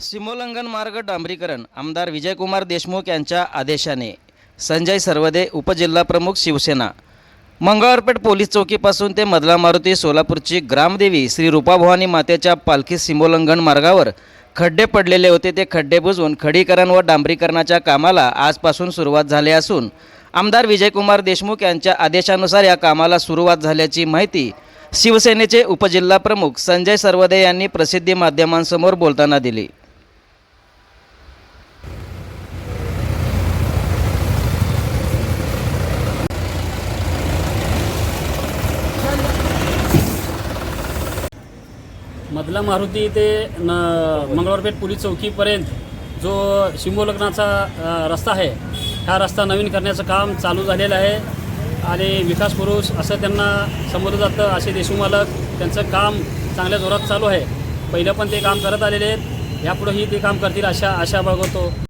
सीमोल्लंघन मार्ग डांबरीकरण. आमदार विजयकुमार देशमुख यांच्या आदेशाने. संजय सर्वदे उपजिल्हाप्रमुख शिवसेना. मंगळवारपेठ पोलीस चौकीपासून ते मधला मारुती सोलापूरची ग्रामदेवी श्री रूपाभवानी मातेच्या पालखी सीमोल्लंघन मार्गावर खड्डे पडलेले होते. ते खड्डे बुजवून खडीकरण व डांबरीकरणाच्या कामाला आजपासून सुरुवात झाली असून आमदार विजयकुमार देशमुख यांच्या आदेशानुसार या कामाला सुरुवात झाल्याची माहिती शिवसेनेचे उपजिल्हाप्रमुख संजय सर्वदे यांनी प्रसिद्धी माध्यमांसमोर बोलताना दिली. मधला मारुती ते न मंगळवारपेठ पोलीस चौकीपर्यंत जो शिमोलग्नाचा रस्ता आहे हा रस्ता नवीन करण्याचं काम चालू झालेलं आहे. आणि विकास पुरुष असं त्यांना समोर जातं. असे देशमुख मालक त्यांचं काम चांगल्या जोरात चालू आहे. पहिलं पण ते काम करत आलेले आहेत. यापुढेही ते काम करतील अशा आशा बाळगतो.